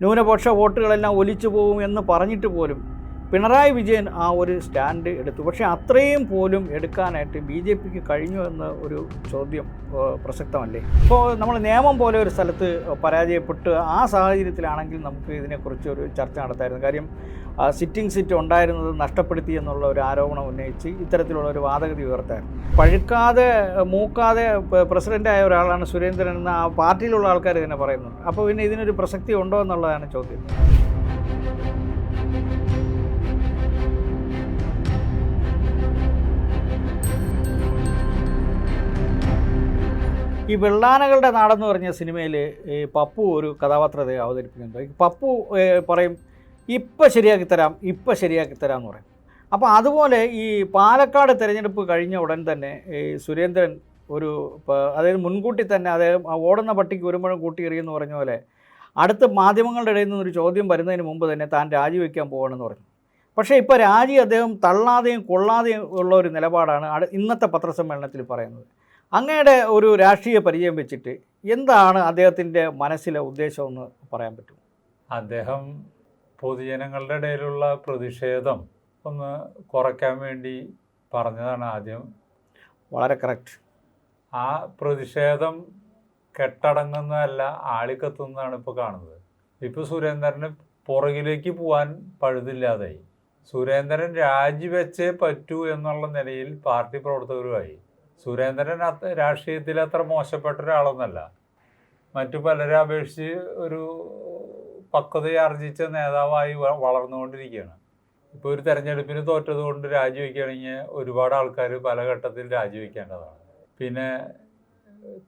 ന്യൂനപക്ഷ വോട്ടുകളെല്ലാം ഒലിച്ചു പോകും എന്ന് പറഞ്ഞിട്ട് പോലും പിണറായി വിജയൻ ആ ഒരു സ്റ്റാൻഡ് എടുത്തു. പക്ഷേ അത്രയും പോലും എടുക്കാനായിട്ട് ബി ജെ പിക്ക് കഴിഞ്ഞു എന്ന ഒരു ചോദ്യം പ്രസക്തമല്ലേ? ഇപ്പോൾ നമ്മൾ നിയമം പോലെ ഒരു സ്ഥലത്ത് പരാജയപ്പെട്ട് ആ സാഹചര്യത്തിലാണെങ്കിൽ നമുക്ക് ഇതിനെക്കുറിച്ച് ഒരു ചർച്ച നടത്തായിരുന്നു. കാര്യം സിറ്റിംഗ് സീറ്റ് ഉണ്ടായിരുന്നത് നഷ്ടപ്പെടുത്തി എന്നുള്ള ഒരു ആരോപണം ഉന്നയിച്ച് ഇത്തരത്തിലുള്ള ഒരു വാദഗതി ഉയർത്തായിരുന്നു. പഴുക്കാതെ മൂക്കാതെ പ്രസിഡന്റായ ഒരാളാണ് സുരേന്ദ്രൻ എന്ന ആ പാർട്ടിയിലുള്ള ആൾക്കാർ ഇതിനെ പറയുന്നുണ്ട്. അപ്പോൾ പിന്നെ ഇതിനൊരു പ്രസക്തി ഉണ്ടോ എന്നുള്ളതാണ് ചോദ്യം. ഈ വെള്ളാനകളുടെ നാടെന്ന് പറഞ്ഞ സിനിമയിൽ ഈ പപ്പു ഒരു കഥാപാത്രത്തെ അവതരിപ്പിക്കുന്നുണ്ട്. പപ്പു പറയും ഇപ്പം ശരിയാക്കി തരാം ഇപ്പം ശരിയാക്കി തരാം എന്ന് പറയും. അപ്പോൾ അതുപോലെ ഈ പാലക്കാട് തിരഞ്ഞെടുപ്പ് കഴിഞ്ഞ ഉടൻ തന്നെ ഈ സുരേന്ദ്രൻ ഒരു അതായത് മുൻകൂട്ടി തന്നെ അദ്ദേഹം ഓടുന്ന പട്ടിക്ക് ഒരു മുഴം കൂട്ടിയെറിയെന്ന് പറഞ്ഞ പോലെ അടുത്ത മാധ്യമങ്ങളുടെ ഇടയിൽ നിന്നൊരു ചോദ്യം വരുന്നതിന് മുമ്പ് തന്നെ താൻ രാജിവെക്കാൻ പോകണമെന്ന് പറഞ്ഞു. പക്ഷേ ഇപ്പോൾ രാജി അദ്ദേഹം തള്ളാതെയും കൊള്ളാതെയും ഉള്ള ഒരു നിലപാടാണ് ഇന്നത്തെ പത്രസമ്മേളനത്തിൽ പറയുന്നത്. അങ്ങയുടെ ഒരു രാഷ്ട്രീയ പരിചയം വെച്ചിട്ട് എന്താണ് അദ്ദേഹത്തിന്റെ മനസ്സിലെ ഉദ്ദേശമെന്ന് പറയാൻ പറ്റും അദ്ദേഹം പൊതുജനങ്ങളുടെ ഇടയിലുള്ള പ്രതിഷേധം ഒന്ന് കുറയ്ക്കാൻ വേണ്ടി പറഞ്ഞതാണ് ആദ്യം. വളരെ കറക്റ്റ് ആ പ്രതിഷേധം കെട്ടടങ്ങുന്നതല്ല ആളിക്കത്തുന്നതാണ് ഇപ്പോൾ കാണുന്നത്. ഇപ്പോൾ സുരേന്ദ്രന് പുറകിലേക്ക് പോകാൻ പഴുതില്ലാതായി. സുരേന്ദ്രൻ രാജിവെച്ചേ പറ്റൂ എന്നുള്ള നിലയിൽ പാർട്ടി പ്രവർത്തകരുമായി സുരേന്ദ്രൻ അത്ര രാഷ്ട്രീയത്തിൽ അത്ര മോശപ്പെട്ട ഒരാളൊന്നല്ല മറ്റു പലരെ അപേക്ഷിച്ച് ഒരു പക്വതയാർജിച്ച നേതാവായി വളർന്നുകൊണ്ടിരിക്കുകയാണ്. ഇപ്പോൾ ഒരു തെരഞ്ഞെടുപ്പിന് തോറ്റത് കൊണ്ട് രാജിവെക്കുകയാണെങ്കിൽ ഒരുപാട് ആൾക്കാർ പല ഘട്ടത്തിൽ രാജിവെക്കേണ്ടതാണ്. പിന്നെ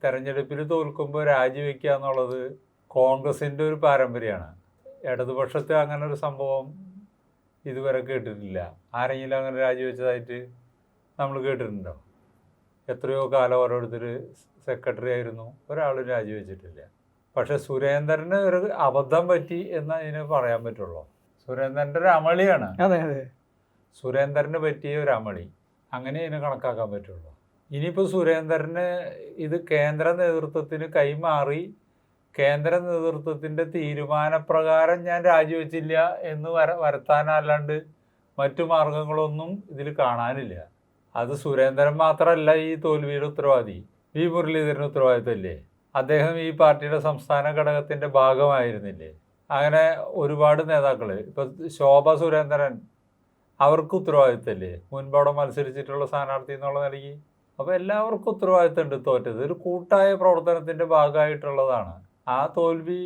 തെരഞ്ഞെടുപ്പിൽ തോൽക്കുമ്പോൾ രാജിവെക്കുക എന്നുള്ളത് കോൺഗ്രസിന്റെ ഒരു പാരമ്പര്യമാണ്. ഇടതുപക്ഷത്തെ അങ്ങനെ ഒരു സംഭവം ഇതുവരെ കേട്ടിട്ടില്ല. ആരെങ്കിലും അങ്ങനെ രാജിവെച്ചതായിട്ട് നമ്മൾ കേട്ടിട്ടുണ്ടോ? എത്രയോ കാലം ഓരോരുത്തർ സെക്രട്ടറി ആയിരുന്നു. ഒരാളും രാജിവെച്ചിട്ടില്ല. പക്ഷെ സുരേന്ദ്രന് ഒരു അബദ്ധം പറ്റി എന്ന് അതിന് പറയാൻ പറ്റുള്ളൂ. സുരേന്ദ്രന്റെ ഒരു അമളിയാണ്. അതെ അതെ. സുരേന്ദ്രന് പറ്റിയ ഒരു അമളി. അങ്ങനെ ഇതിനെ കണക്കാക്കാൻ പറ്റുള്ളൂ. ഇനിയിപ്പോൾ സുരേന്ദ്രന് ഇത് കേന്ദ്ര നേതൃത്വത്തിന് കൈമാറി കേന്ദ്ര നേതൃത്വത്തിന്റെ തീരുമാനപ്രകാരം ഞാൻ രാജിവെച്ചില്ല എന്ന് വര വരുത്താനല്ലാണ്ട് മറ്റു മാർഗങ്ങളൊന്നും ഇതിൽ കാണാനില്ല. അത് സുരേന്ദ്രൻ മാത്രമല്ല ഈ തോൽവിയുടെ ഉത്തരവാദി. വി മുരളീധരൻ ഉത്തരവാദിത്തമല്ലേ? അദ്ദേഹം ഈ പാർട്ടിയുടെ സംസ്ഥാന ഘടകത്തിന്റെ ഭാഗമായിരുന്നില്ലേ? അങ്ങനെ ഒരുപാട് നേതാക്കൾ ഇപ്പം ശോഭ സുരേന്ദ്രൻ അവർക്ക് ഉത്തരവാദിത്തമല്ലേ? മുൻപവിടെ മത്സരിച്ചിട്ടുള്ള സ്ഥാനാർത്ഥി എന്നുള്ള നിലയ്ക്ക്. അപ്പോൾ എല്ലാവർക്കും ഉത്തരവാദിത്തമുണ്ട് തോറ്റത്. ഒരു കൂട്ടായ പ്രവർത്തനത്തിന്റെ ഭാഗമായിട്ടുള്ളതാണ്. ആ തോൽവി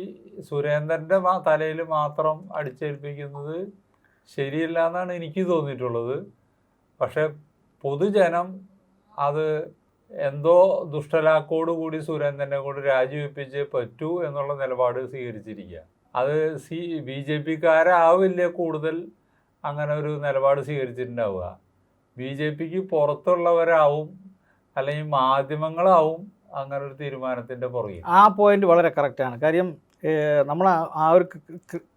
സുരേന്ദ്രന്റെ തലയിൽ മാത്രം അടിച്ചേൽപ്പിക്കുന്നത് ശരിയല്ല എന്നാണ് എനിക്ക് തോന്നിയിട്ടുള്ളത്. പക്ഷേ പൊതുജനം അത് എന്തോ ദുഷ്ടലാക്കോട് കൂടി സുരേന്ദ്രനെ കൊണ്ട് രാജിവെപ്പിച്ച് പറ്റൂ എന്നുള്ള നിലപാട് സ്വീകരിച്ചിരിക്കുക. അത് സി ബി ജെ പിക്കാരാവില്ല കൂടുതൽ അങ്ങനെ ഒരു നിലപാട് സ്വീകരിച്ചിട്ടുണ്ടാവുക. ബി ജെ പിക്ക് പുറത്തുള്ളവരാവും അല്ലെങ്കിൽ മാധ്യമങ്ങളാവും അങ്ങനെ ഒരു തീരുമാനത്തിന്റെ പുറകിൽ ആ പോയിന്റ് വളരെ കറക്റ്റാണ് കാര്യം നമ്മൾ ആ ഒരു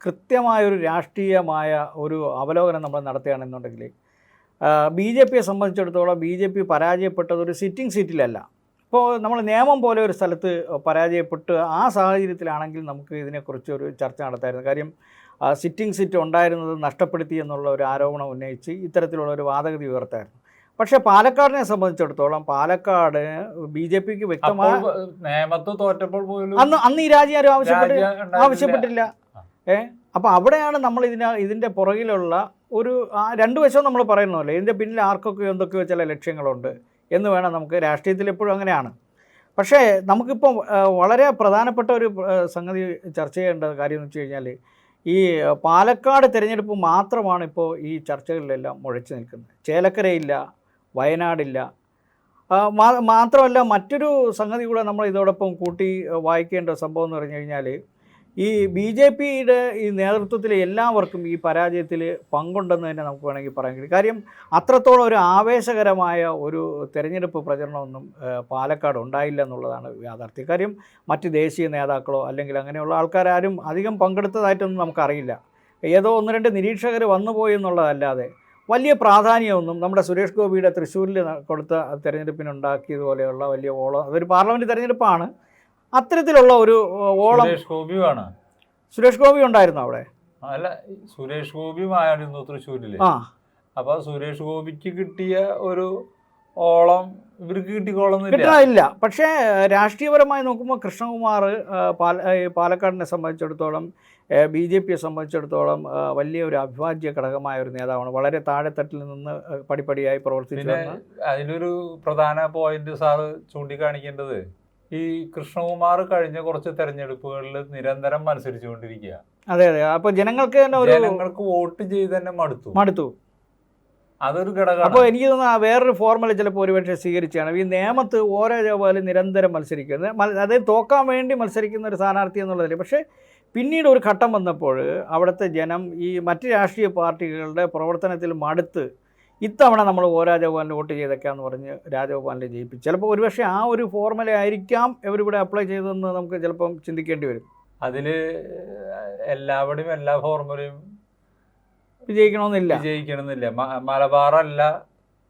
കൃത്യമായ ഒരു രാഷ്ട്രീയമായ ഒരു അവലോകനം നമ്മൾ നടത്തുകയാണെന്നുണ്ടെങ്കിൽ ബി ജെ പിയെ സംബന്ധിച്ചിടത്തോളം ബി ജെ പി പരാജയപ്പെട്ടത് ഒരു സിറ്റിംഗ് സീറ്റിലല്ല ഇപ്പോൾ നമ്മൾ നിയമം പോലെ ഒരു സ്ഥലത്ത് പരാജയപ്പെട്ട് ആ സാഹചര്യത്തിലാണെങ്കിൽ നമുക്ക് ഇതിനെക്കുറിച്ച് ഒരു ചർച്ച നടത്തായിരുന്നു. കാര്യം സിറ്റിംഗ് സീറ്റ് ഉണ്ടായിരുന്നത് നഷ്ടപ്പെടുത്തി എന്നുള്ള ഒരു ആരോപണം ഉന്നയിച്ച് ഇത്തരത്തിലുള്ള ഒരു വാദഗതി ഉയർത്തായിരുന്നു. പക്ഷേ പാലക്കാടിനെ സംബന്ധിച്ചിടത്തോളം പാലക്കാട് ബി ജെ പിക്ക് വ്യക്തമായ തോറ്റപ്പോൾ പോലും അന്ന് അന്ന് ഈ രാജ്യം ആരും ആവശ്യപ്പെട്ട് ആവശ്യപ്പെട്ടില്ല ഏഹ് അപ്പോൾ അവിടെയാണ് നമ്മൾ ഇതിന് ഇതിന്റെ പുറകിലുള്ള ഒരു ആ രണ്ട് വശവും നമ്മൾ പറയുന്നതല്ലേ ഇതിന്റെ പിന്നിൽ ആർക്കൊക്കെ എന്തൊക്കെയോ ചില ലക്ഷ്യങ്ങളുണ്ട് എന്ന് വേണം നമുക്ക് രാഷ്ട്രീയത്തിൽ എപ്പോഴും അങ്ങനെയാണ്. പക്ഷേ നമുക്കിപ്പോൾ വളരെ പ്രധാനപ്പെട്ട ഒരു സംഗതി ചർച്ച ചെയ്യേണ്ട കാര്യം എന്ന് വെച്ച് കഴിഞ്ഞാൽ ഈ പാലക്കാട് തിരഞ്ഞെടുപ്പ് മാത്രമാണ് ഇപ്പോൾ ഈ ചർച്ചകളിലെല്ലാം മുഴച്ചു നിൽക്കുന്നത്. ചേലക്കരയില്ല വയനാടില്ല. മാത്രമല്ല മറ്റൊരു സംഗതി കൂടെ നമ്മൾ ഇതോടൊപ്പം കൂട്ടി വായിക്കേണ്ട സംഭവം എന്ന് പറഞ്ഞു കഴിഞ്ഞാൽ ഈ ബി ജെ പിയുടെ ഈ നേതൃത്വത്തിലെ എല്ലാവർക്കും ഈ പരാജയത്തിൽ പങ്കുണ്ടെന്ന് തന്നെ നമുക്ക് വേണമെങ്കിൽ പറയാൻ കഴിയും. കാര്യം അത്രത്തോളം ഒരു ആവേശകരമായ ഒരു തെരഞ്ഞെടുപ്പ് പ്രചരണമൊന്നും പാലക്കാട് ഉണ്ടായില്ല എന്നുള്ളതാണ് യാഥാർത്ഥ്യം. കാര്യം മറ്റ് ദേശീയ നേതാക്കളോ അല്ലെങ്കിൽ അങ്ങനെയുള്ള ആൾക്കാരാരും അധികം പങ്കെടുത്തതായിട്ടൊന്നും നമുക്കറിയില്ല. ഏതോ ഒന്ന് രണ്ട് നിരീക്ഷകർ വന്നുപോയി എന്നുള്ളതല്ലാതെ വലിയ പ്രാധാന്യമൊന്നും നമ്മുടെ സുരേഷ് ഗോപിയുടെ തൃശ്ശൂരിൽ കൊടുത്ത തെരഞ്ഞെടുപ്പിനുണ്ടാക്കിയതുപോലെയുള്ള വലിയ ഓളം അതൊരു പാർലമെന്റ് തെരഞ്ഞെടുപ്പാണ്. അത്തരത്തിലുള്ള ഒരു ഓളം ഗോപിയുമാണ്. സുരേഷ് ഗോപി ഉണ്ടായിരുന്നു അവിടെ? അല്ല സുരേഷ് ഗോപിയുമായിരുന്നു തൃശ്ശൂരിൽ അപ്പൊ സുരേഷ് ഗോപിക്ക് കിട്ടിയ ഒരു ഓളം ഇവർക്ക് കിട്ടിക്കോളന്നില്ല ഇല്ല. പക്ഷേ രാഷ്ട്രീയപരമായി നോക്കുമ്പോൾ കൃഷ്ണകുമാർ പാല പാലക്കാടിനെ സംബന്ധിച്ചിടത്തോളം ബി ജെ പിയെ സംബന്ധിച്ചിടത്തോളം വലിയ ഒരു അവിഭാജ്യ ഘടകമായ ഒരു നേതാവാണ്. വളരെ താഴെത്തട്ടിൽ നിന്ന് പടിപടിയായി പ്രവർത്തിച്ചു അതിലൊരു പ്രധാന പോയിന്റ് സാറ് ചൂണ്ടിക്കാണിക്കേണ്ടത്. ഈ കൃഷ്ണകുമാർ കഴിഞ്ഞ കുറച്ച് തെരഞ്ഞെടുപ്പുകളിൽ നിരന്തരം മത്സരിച്ചുകൊണ്ടിരിക്കുക. അതെ അതെ. അപ്പൊ ജനങ്ങൾക്ക് തന്നെ ജനങ്ങൾക്ക് വോട്ട് ചെയ്ത് തന്നെ മടുത്തു. മടുത്തു. അതൊരു ഘടകം അപ്പോൾ എനിക്ക് തോന്നുന്നു വേറൊരു ഫോർമുല ചിലപ്പോൾ ഒരുപക്ഷെ സ്വീകരിച്ചാണ്. ഈ നിയമത്ത് ഓരോ ജോബാലും നിരന്തരം മത്സരിക്കുന്നത്. അതായത് തോക്കാൻ വേണ്ടി മത്സരിക്കുന്ന ഒരു സ്ഥാനാർത്ഥി എന്നുള്ളതിൽ പക്ഷേ പിന്നീട് ഒരു ഘട്ടം വന്നപ്പോൾ അവിടുത്തെ ജനം ഈ മറ്റ് രാഷ്ട്രീയ പാർട്ടികളുടെ പ്രവർത്തനത്തിൽ മടുത്ത് ഇത്തവണ നമ്മൾ ഓ രാജഗോപാലിന് വോട്ട് ചെയ്തേക്കാന്ന് പറഞ്ഞ് രാജഗോപാലിനെ ജയിപ്പിച്ചു. ചിലപ്പോൾ ഒരുപക്ഷെ ആ ഒരു ഫോർമുല ആയിരിക്കാം ഇവരിവിടെ അപ്ലൈ ചെയ്തതെന്ന് നമുക്ക് ചിലപ്പം ചിന്തിക്കേണ്ടി വരും. അതിൽ എല്ലാവരുടെയും എല്ലാ ഫോർമുലയും വിജയിക്കണമെന്നില്ല. വിജയിക്കണമെന്നില്ല. മലബാറല്ല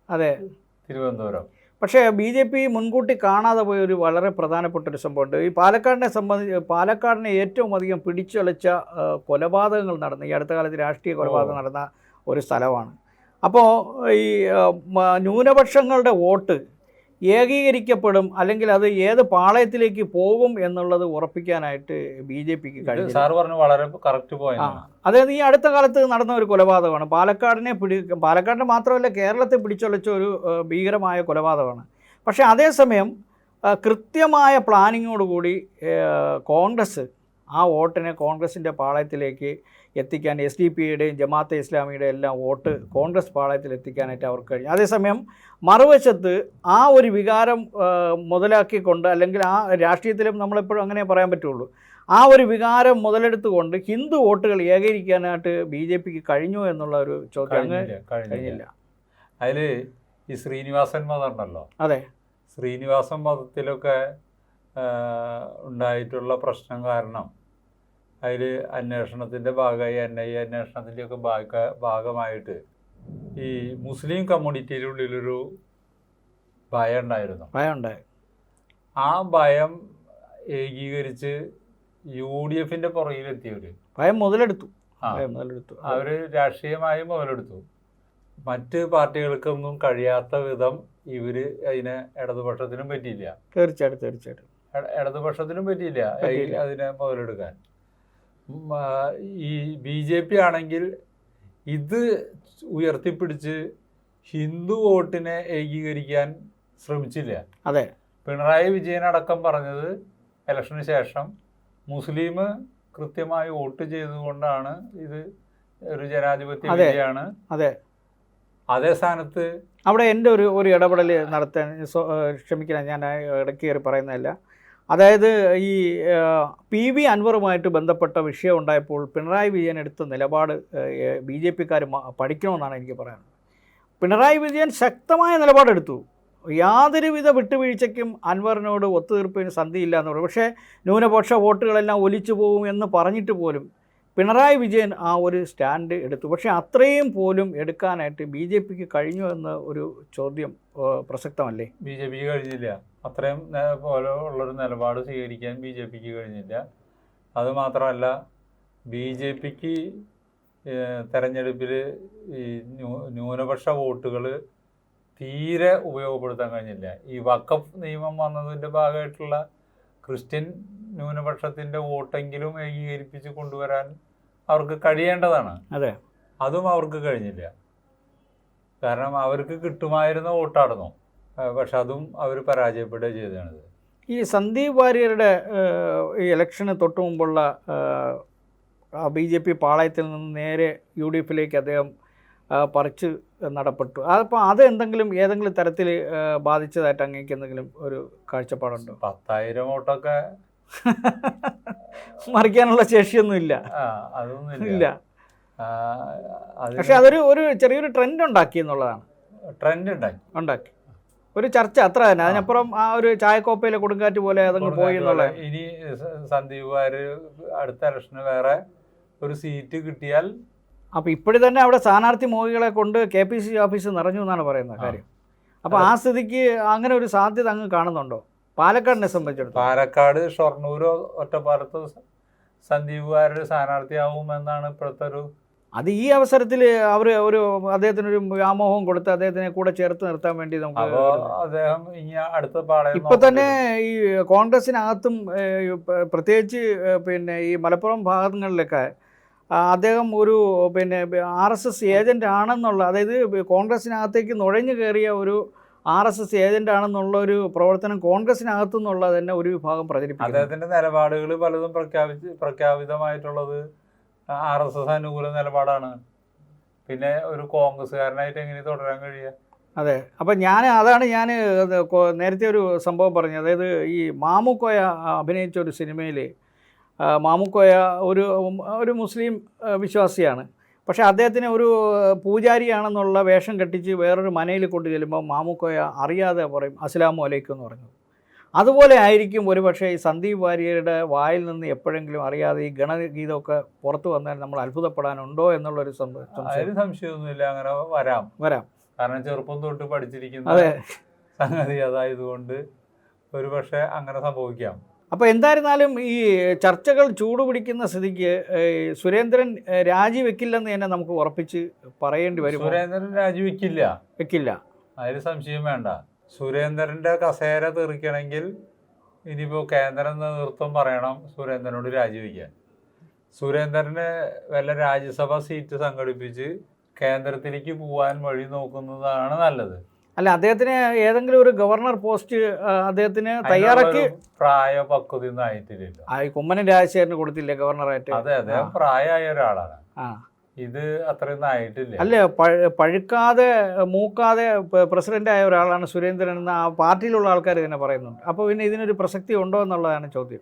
അതെ. തിരുവനന്തപുരം. പക്ഷേ ബി ജെ പി മുൻകൂട്ടി കാണാതെ പോയ ഒരു വളരെ പ്രധാനപ്പെട്ട ഒരു സംഭവമുണ്ട്. ഈ പാലക്കാടിനെ സംബന്ധിച്ച് പാലക്കാടിനെ ഏറ്റവും അധികം പിടിച്ചുലച്ച കൊലപാതകങ്ങൾ നടന്ന ഈ അടുത്ത കാലത്ത് രാഷ്ട്രീയ കൊലപാതകം നടന്ന ഒരു സ്ഥലമാണ്. അപ്പോൾ ഈ ന്യൂനപക്ഷങ്ങളുടെ വോട്ട് ഏകീകരിക്കപ്പെടും അല്ലെങ്കിൽ അത് ഏത് പാളയത്തിലേക്ക് പോകും എന്നുള്ളത് ഉറപ്പിക്കാനായിട്ട് ബി ജെ പിക്ക് കഴിഞ്ഞു സാർ പറഞ്ഞു വളരെ കറക്റ്റ് പോയിന്റ് അതായത് ഈ അടുത്ത കാലത്ത് നടന്ന ഒരു കൊലപാതകമാണ്. പാലക്കാടിനെ പിടി പാലക്കാടിനെ മാത്രമല്ല കേരളത്തെ പിടിച്ചൊളിച്ച ഒരു ഭീകരമായ കൊലപാതകമാണ്. പക്ഷേ അതേസമയം കൃത്യമായ പ്ലാനിങ്ങോടുകൂടി കോൺഗ്രസ് ആ വോട്ടിനെ കോൺഗ്രസിന്റെ പാളയത്തിലേക്ക് എത്തിക്കാൻ എസ് ഡി പിയുടെയും ജമാഅത്തെ ഇസ്ലാമിയുടെയും എല്ലാം വോട്ട് കോൺഗ്രസ് പാളയത്തിൽ എത്തിക്കാനായിട്ട് അവർക്ക് കഴിഞ്ഞു. അതേസമയം മറുവശത്ത് ആ ഒരു വികാരം മുതലാക്കിക്കൊണ്ട് അല്ലെങ്കിൽ ആ രാഷ്ട്രീയത്തിലും നമ്മളെപ്പോഴും അങ്ങനെ പറയാൻ പറ്റുള്ളൂ. ആ ഒരു വികാരം മുതലെടുത്തുകൊണ്ട് ഹിന്ദു വോട്ടുകൾ ഏകീകരിക്കാനായിട്ട് ബി ജെ പിക്ക് കഴിഞ്ഞു എന്നുള്ള ഒരു ചോദ്യം അങ്ങ് കഴിഞ്ഞില്ല അതിൽ ഈ ശ്രീനിവാസൻ മതം ഉണ്ടല്ലോ. അതെ. ശ്രീനിവാസൻ മതത്തിലൊക്കെ ഉണ്ടായിട്ടുള്ള പ്രശ്നം കാരണം അതിൽ അന്വേഷണത്തിന്റെ ഭാഗമായി എൻ ഐ എ അന്വേഷണത്തിന്റെയൊക്കെ ഭാഗ ഭാഗമായിട്ട് ഈ മുസ്ലിം കമ്മ്യൂണിറ്റിയുടെ ഉള്ളിലൊരു ഭയം ഉണ്ടായിരുന്നു ഭയമുണ്ടായി. ആ ഭയം ഏകീകരിച്ച് യു ഡി എഫിന്റെ പുറകിലെത്തിയവർ ഭയം മുതലെടുത്തു. ഭയം മുതലെടുത്തു. അവർ രാഷ്ട്രീയമായി മുതലെടുത്തു. മറ്റ് പാർട്ടികൾക്കൊന്നും കഴിയാത്ത വിധം ഇവർ അതിനെ ഇടതുപക്ഷത്തിനും പറ്റിയില്ല. തീർച്ചയായിട്ടും തീർച്ചയായിട്ടും. ഇട- ഇടതുപക്ഷത്തിനും പറ്റിയില്ല. അതിനെ മുതലെടുക്കാൻ. ഈ ബി ജെ പി ആണെങ്കിൽ ഇത് ഉയർത്തിപ്പിടിച്ച് ഹിന്ദു വോട്ടിനെ ഏകീകരിക്കാൻ ശ്രമിച്ചില്ല. അതെ. പിണറായി വിജയൻ അടക്കം പറഞ്ഞത് ഇലക്ഷന് ശേഷം മുസ്ലിം കൃത്യമായി വോട്ട് ചെയ്തുകൊണ്ടാണ് ഇത് ഒരു ജനാധിപത്യ അതെ. വിജയാണ് അതെ. അതേ സ്ഥാനത്ത് അവിടെ എന്റെ ഒരു ഒരു ഇടപെടൽ നടത്താൻ ക്ഷമിക്കണം ഞാൻ ഇടയ്ക്ക് കയറി പറയുന്നതല്ല. അതായത് ഈ പി വി അൻവറുമായിട്ട് ബന്ധപ്പെട്ട വിഷയം ഉണ്ടായപ്പോൾ പിണറായി വിജയൻ എടുത്ത നിലപാട് ബി ജെ പിക്കാർ പഠിക്കണമെന്നാണ് എനിക്ക് പറയാനുള്ളത്. പിണറായി വിജയൻ ശക്തമായ നിലപാടെടുത്തു. യാതൊരുവിധ വിട്ടുവീഴ്ചയ്ക്കും അൻവറിനോട് ഒത്തുതീർപ്പിന് സന്ധിയില്ല എന്ന് പറഞ്ഞു. പക്ഷേ ന്യൂനപക്ഷ വോട്ടുകളെല്ലാം ഒലിച്ചു പോകും എന്ന് പറഞ്ഞിട്ട് പോലും പിണറായി വിജയൻ ആ ഒരു സ്റ്റാൻഡ് എടുത്തു. പക്ഷേ അത്രയും പോലും എടുക്കാനായിട്ട് ബി ജെ പിക്ക് കഴിഞ്ഞു എന്ന ഒരു ചോദ്യം പ്രസക്തമല്ലേ? ബി ജെ പിക്ക് കഴിഞ്ഞില്ല. അത്രയും പോലെ ഉള്ളൊരു നിലപാട് സ്വീകരിക്കാൻ ബി ജെ പിക്ക് കഴിഞ്ഞില്ല. അതുമാത്രമല്ല ബി ജെ പിക്ക് തെരഞ്ഞെടുപ്പിൽ ഈ ന്യൂനപക്ഷ വോട്ടുകൾ തീരെ ഉപയോഗപ്പെടുത്താൻ കഴിഞ്ഞില്ല. ഈ വക്കഫ് നിയമം വന്നതിന്റെ ഭാഗമായിട്ടുള്ള ക്രിസ്ത്യൻ ന്യൂനപക്ഷത്തിന്റെ വോട്ടെങ്കിലും ഏകീകരിപ്പിച്ച് കൊണ്ടുവരാൻ അവർക്ക് കഴിയേണ്ടതാണ്. അതെ. അതും അവർക്ക് കഴിഞ്ഞില്ല. കാരണം അവർക്ക് കിട്ടുമായിരുന്ന വോട്ടായിരുന്നു. പക്ഷെ അതും അവർ പരാജയപ്പെടുക ചെയ്തതാണിത് ഈ സന്ദീപ് വാര്യരുടെ ഈ ഇലക്ഷന് തൊട്ട് മുമ്പുള്ള ബി ജെ പി പാളയത്തിൽ നിന്ന് നേരെ യു ഡി എഫിലേക്ക് അദ്ദേഹം പറിച്ച് നടപ്പെട്ടു. അപ്പോൾ അത് എന്തെങ്കിലും ഏതെങ്കിലും തരത്തിൽ ബാധിച്ചതായിട്ട് അങ്ങേക്ക് എന്തെങ്കിലും ഒരു കാഴ്ചപ്പാടുണ്ടോ? പത്തായിരം വോട്ടൊക്കെ മറിക്കാനുള്ള ശേഷിയൊന്നും ഇല്ല. ഇല്ല പക്ഷെ അതൊരു ഒരു ചെറിയൊരു ട്രെൻഡ് ഉണ്ടാക്കി എന്നുള്ളതാണ്. ട്രെൻഡ് ഉണ്ടാക്കി ഉണ്ടാക്കി. ഒരു ചർച്ച അത്ര തന്നെ. അതിനപ്പുറം ആ ഒരു ചായക്കോപ്പയിലെ കൊടുങ്കാറ്റ് പോലെ അതങ്ങ് പോയി എന്നുള്ള ഇനി സ- സന്ദീപ് വാര് അടുത്ത ഇലക്ഷന് വേറെ ഒരു സീറ്റ് കിട്ടിയാൽ അപ്പൊ ഇപ്പോഴും തന്നെ അവിടെ സ്ഥാനാർത്ഥി മോഹികളെ കൊണ്ട് കെ പി സി ഓഫീസ് നിറഞ്ഞു എന്നാണ് പറയുന്നത് കാര്യം. അപ്പൊ ആ സ്ഥിതിക്ക് അങ്ങനെ ഒരു സാധ്യത അങ്ങ് കാണുന്നുണ്ടോ? പാലക്കാടിനെ സംബന്ധിച്ചിടത്തോളം. പാലക്കാട് ഷൊർണൂരോ ഒറ്റപ്പാലത്തോ സന്ദീപ് സ്ഥാനാർത്ഥിയാവും എന്നാണ് ഇപ്പോഴത്തെ ഒരു അത് ഈ അവസരത്തിൽ അവർ ഒരു അദ്ദേഹത്തിനൊരു വ്യാമോഹം കൊടുത്ത് അദ്ദേഹത്തിനെ കൂടെ ചേർത്ത് നിർത്താൻ വേണ്ടി നമുക്ക് അദ്ദേഹം ഇനി അടുത്ത ഇപ്പൊ തന്നെ ഈ കോൺഗ്രസിനകത്തും പ്രത്യേകിച്ച് പിന്നെ ഈ മലപ്പുറം ഭാഗങ്ങളിലൊക്കെ അദ്ദേഹം ഒരു പിന്നെ ആർ എസ് എസ് ഏജന്റ് ആണെന്നുള്ള അതായത് കോൺഗ്രസിനകത്തേക്ക് നുഴഞ്ഞു കയറിയ ഒരു ആർ എസ് എസ് ഏജന്റ് ആണെന്നുള്ള ഒരു പ്രവർത്തനം കോൺഗ്രസിനകത്തു നിന്നുള്ള തന്നെ ഒരു വിഭാഗം പ്രചരിപ്പിക്കും അദ്ദേഹത്തിന്റെ നിലപാടുകൾ പലതും പ്രഖ്യാപിച്ച് പ്രഖ്യാപിതമായിട്ടുള്ളത് ആർ എസ് എസ് അനുകൂല നിലപാടാണ്. പിന്നെ ഒരു കോൺഗ്രസ്സുകാരനായിട്ട് എങ്ങനെ തുടരാൻ കഴിയുക? അതെ. അപ്പം ഞാൻ അതാണ് ഞാൻ നേരത്തെ ഒരു സംഭവം പറഞ്ഞത്. അതായത് ഈ മാമുക്കോയ അഭിനയിച്ച ഒരു സിനിമയിൽ മാമുക്കോയ ഒരു ഒരു മുസ്ലിം വിശ്വാസിയാണ്. പക്ഷേ അദ്ദേഹത്തിന് ഒരു പൂജാരിയാണെന്നുള്ള വേഷം കെട്ടിച്ച് വേറൊരു മനയിൽ കൊണ്ടു ചെല്ലുമ്പോൾ മാമുക്കോയ അറിയാതെ പറയും അസ്സലാമു അലൈക്കും എന്ന് പറഞ്ഞു. അതുപോലെ ആയിരിക്കും ഒരുപക്ഷേ ഈ സന്ദീപ് വാര്യരുടെ വായിൽ നിന്ന് എപ്പോഴെങ്കിലും അറിയാതെ ഈ ഗണഗീതമൊക്കെ പുറത്തു വന്നാൽ നമ്മൾ അത്ഭുതപ്പെടാനുണ്ടോ എന്നുള്ളൊരു സംശയം. സംശയമൊന്നുമില്ല അങ്ങനെ വരാം. വരാം. കാരണം ചെറുപ്പം തൊട്ട് പഠിച്ചിരിക്കുന്ന അതെ. സംഗതി അതായതുകൊണ്ട് ഒരു പക്ഷേ അങ്ങനെ സംഭവിക്കാം. അപ്പോൾ എന്തായിരുന്നാലും ഈ ചർച്ചകൾ ചൂടുപിടിക്കുന്ന സ്ഥിതിക്ക് സുരേന്ദ്രൻ രാജിവെക്കില്ലെന്ന് തന്നെ നമുക്ക് ഉറപ്പിച്ച് പറയേണ്ടി വരും സുരേന്ദ്രൻ രാജിവെക്കില്ല. വെക്കില്ല. അതിൽ സംശയം വേണ്ട. സുരേന്ദ്രന്റെ കസേര തീർക്കണമെങ്കിൽ ഇനിയിപ്പോൾ കേന്ദ്രം നേതൃത്വം പറയണം സുരേന്ദ്രനോട് രാജിവെക്കാൻ. സുരേന്ദ്രന് വല്ല രാജ്യസഭാ സീറ്റ് സംഘടിപ്പിച്ച് കേന്ദ്രത്തിലേക്ക് പോകാൻ വഴി നോക്കുന്നതാണ് നല്ലത്. അല്ല അദ്ദേഹത്തിന് ഏതെങ്കിലും ഒരു ഗവർണർ പോസ്റ്റ് അദ്ദേഹത്തിന് തയ്യാറാക്കി അതിനുള്ളൊരു പ്രായ പക്വത ഒന്നും ആയിട്ടില്ലല്ലോ. ആ, ഈ കുമ്മനം രാജശേഖരന് കൊടുത്തില്ലേ ഗവർണറായിട്ട്? അതെ അതെ. പ്രായമായ ഒരാളാണ്. ഇത് അത്രയൊന്നും ആയിട്ടില്ല. അല്ല പഴ- പഴുക്കാതെ മൂക്കാതെ പ്രസിഡന്റ് ആയ ഒരാളാണ് സുരേന്ദ്രൻ എന്ന് ആ പാർട്ടിയിലുള്ള ആൾക്കാർ തന്നെ പറയുന്നുണ്ട്. അപ്പോൾ പിന്നെ ഇതിനൊരു പ്രസക്തി ഉണ്ടോ എന്നുള്ളതാണ് ചോദ്യം.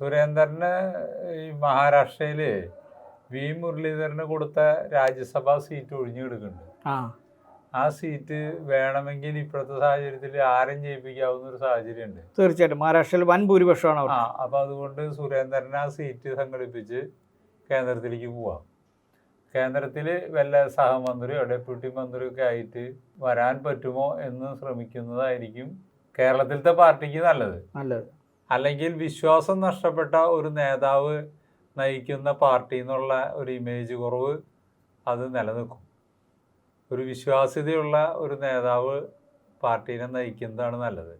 സുരേന്ദ്രന് ഈ മഹാരാഷ്ട്രയിൽ വി മുരളീധരന് കൊടുത്ത രാജ്യസഭാ സീറ്റ് ഒഴിഞ്ഞെടുക്കുന്നുണ്ട് ആ. ആ സീറ്റ് വേണമെങ്കിൽ ഇപ്പോഴത്തെ സാഹചര്യത്തിൽ ആരും ജയിപ്പിക്കാവുന്ന ഒരു സാഹചര്യം ഉണ്ട് തീർച്ചയായിട്ടും. മഹാരാഷ്ട്രയിൽ വൻ ഭൂരിപക്ഷമാണ് ആ അപ്പൊ അതുകൊണ്ട് സുരേന്ദ്രൻ ആ സീറ്റ് സംഘടിപ്പിച്ച് കേന്ദ്രത്തിലേക്ക് പോവാം. കേന്ദ്രത്തിൽ വല്ല സഹമന്ത്രിയോ ഡെപ്യൂട്ടി മന്ത്രിയോ ഒക്കെ ആയിട്ട് വരാൻ പറ്റുമോ എന്ന് ശ്രമിക്കുന്നതായിരിക്കും കേരളത്തിലത്തെ പാർട്ടിക്ക് നല്ലത്. നല്ലത്. അല്ലെങ്കിൽ വിശ്വാസം നഷ്ടപ്പെട്ട ഒരു നേതാവ് നയിക്കുന്ന പാർട്ടി എന്നുള്ള ഒരു ഇമേജ് കുറവ് അത് നിലനിൽക്കും. ഒരു വിശ്വാസ്യതയുള്ള ഒരു നേതാവ് പാർട്ടീനെ നയിക്കുന്നതാണ് നല്ലത്.